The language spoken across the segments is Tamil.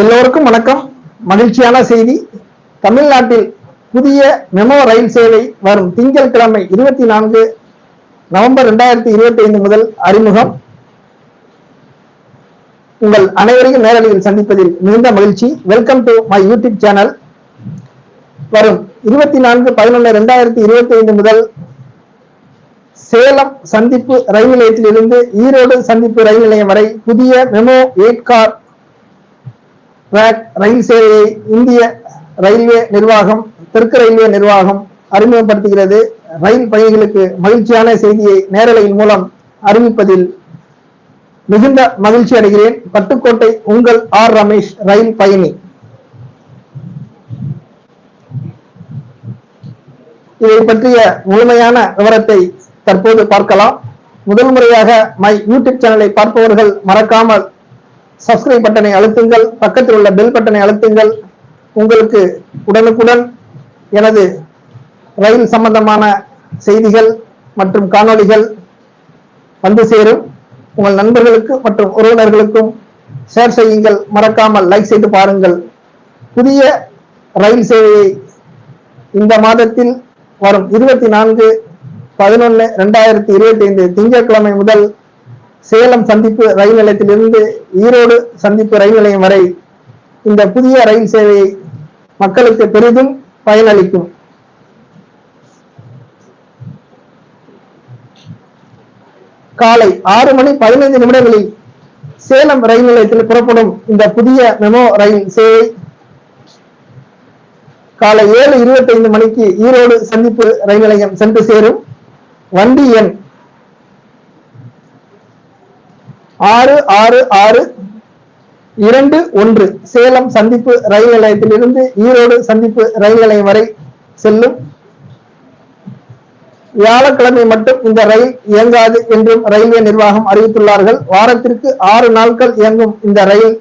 எல்லோருக்கும் வணக்கம். மகிழ்ச்சியான செய்தி. தமிழ்நாட்டில் புதிய மெமோ ரயில் சேவை வரும் திங்கட்கிழமை இருபத்தி நான்கு நவம்பர் இரண்டாயிரத்தி இருபத்தி ஐந்து முதல் அறிமுகம். உங்கள் அனைவரையும் நேரடியில் சந்திப்பதில் மிகுந்த மகிழ்ச்சி. Welcome to my YouTube channel வரும் இருபத்தி நான்கு பதினொன்று இரண்டாயிரத்தி இருபத்தி ஐந்து முதல் சேலம் சந்திப்பு ரயில் நிலையத்திலிருந்து ஈரோடு சந்திப்பு ரயில் நிலையம் வரை புதிய மெமோ எயிட் கார் ட்ராக் ரயில் சேவையை இந்திய ரயில்வே நிர்வாகம் தெற்கு ரயில்வே நிர்வாகம் அறிமுகப்படுத்துகிறது. ரயில் பயணிகளுக்கு மகிழ்ச்சியான செய்தியை நேரலையின் மூலம் அறிவிப்பதில் மிகுந்த மகிழ்ச்சி அடைகிறேன். பட்டுக்கோட்டை உங்கள் ஆர் ரமேஷ் ரயில் பயணி. இதை பற்றிய முழுமையான விவரத்தை தற்போது பார்க்கலாம். முதல் முறையாக மை யூடியூப் சேனலை பார்ப்பவர்கள் மறக்காமல் சப்ஸ்கிரைப் பட்டனை அழுத்துங்கள் பக்கத்தில் உள்ள பெல் பட்டனை அழுத்துங்கள். உங்களுக்கு உடனுக்குடன் எனது ரயில் சம்பந்தமான செய்திகள் மற்றும் காணொளிகள் வந்து சேரும். உங்கள் நண்பர்களுக்கு மற்றும் உறவினர்களுக்கும் ஷேர் செய்யுங்கள். மறக்காமல் லைக் செய்து பாருங்கள். புதிய ரயில் சேவையை இந்த மாதத்தில் வரும் இருபத்தி நான்கு பதினொன்று ரெண்டாயிரத்தி இருபத்தி ஐந்து திங்கட்கிழமை முதல் சேலம் சந்திப்பு ரயில் நிலையத்திலிருந்து ஈரோடு சந்திப்பு ரயில் நிலையம் வரை இந்த புதிய ரயில் சேவையை மக்களுக்கு பெரிதும் பயனளிக்கும். காலை ஆறு மணி பதினைந்து நிமிடங்களில் சேலம் ரயில் நிலையத்தில் புறப்படும் இந்த புதிய மெமோ ரயில் சேவை காலை ஏழு இருபத்தி ஐந்து மணிக்கு ஈரோடு சந்திப்பு ரயில் நிலையம் சென்று சேரும். வண்டி எண் ஆறு ஆறு ஆறு இரண்டு ஒன்று. சேலம் சந்திப்பு ரயில் நிலையத்திலிருந்து ஈரோடு சந்திப்பு ரயில் நிலையம் வரை செல்லும். வியாழக்கிழமை மட்டும் இந்த ரயில் இயங்காது என்றும் ரயில்வே நிர்வாகம் அறிவித்துள்ளார்கள். வாரத்திற்கு ஆறு நாட்கள் இயங்கும் இந்த ரயில்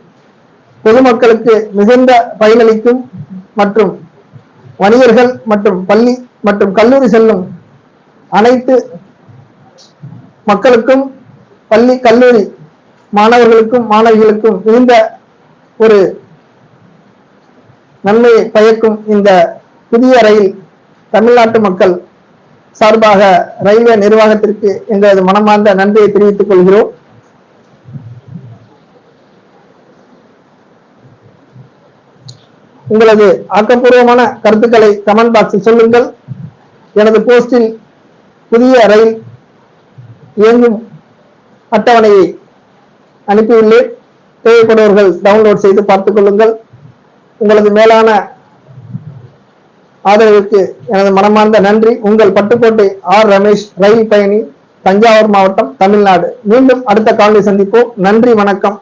பொதுமக்களுக்கு மிகுந்த பயனளிக்கும் மற்றும் வணிகர்கள் மற்றும் பள்ளி மற்றும் கல்லூரி செல்லும் அனைத்து மக்களுக்கும் பள்ளி கல்லூரி மாணவர்களுக்கும் மாணவிகளுக்கும் மிகுந்த ஒரு நன்மை பயக்கும் இந்த புதிய ரயில் தமிழ்நாட்டு மக்கள் சார்பாக ரயில்வே நிர்வாகத்திற்கு எங்களது மனமார்ந்த நன்றியை தெரிவித்துக் கொள்கிறோம். உங்களது ஆக்கப்பூர்வமான கருத்துக்களை கமெண்ட் பாக்ஸில் சொல்லுங்கள். எனது போஸ்டில் புதிய ரயில் இயங்கும் அட்டவணையை அனுப்பியுள்ளேன். தேவைப்படுவர்கள் டவுன்லோட் செய்து பார்த்துக் கொள்ளுங்கள். உங்களது மேலான ஆதரவிற்கு எனது மனமார்ந்த நன்றி. உங்கள் பட்டுக்கோட்டை ஆர் ரமேஷ் ரயில் பயணி தஞ்சாவூர் மாவட்டம் தமிழ்நாடு. மீண்டும் அடுத்த காலை சந்திப்போம். நன்றி வணக்கம்.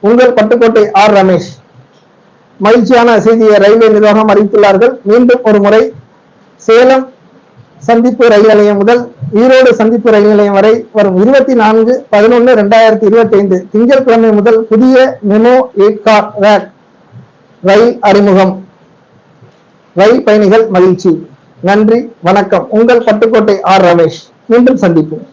உங்கள் பட்டுக்கோட்டை ஆர் ரமேஷ். மகிழ்ச்சியான செய்தியை ரயில்வே நிர்வாகம் அறிவித்துள்ளார்கள். மீண்டும் ஒரு முறை சேலம் சந்திப்பு ரயில் நிலையம் முதல் ஈரோடு சந்திப்பு ரயில் நிலையம் வரை வரும் இருபத்தி நான்கு பதினொன்று ரெண்டாயிரத்தி இருபத்தி ஐந்து திங்கட்கிழமை முதல் புதிய மெமோ எயிட் கார் வேக் ரயில் அறிமுகம். ரயில் பயணிகள் மகிழ்ச்சி. நன்றி வணக்கம். உங்கள் பட்டுக்கோட்டை ஆர். ரமேஷ். மீண்டும் சந்திப்போம்.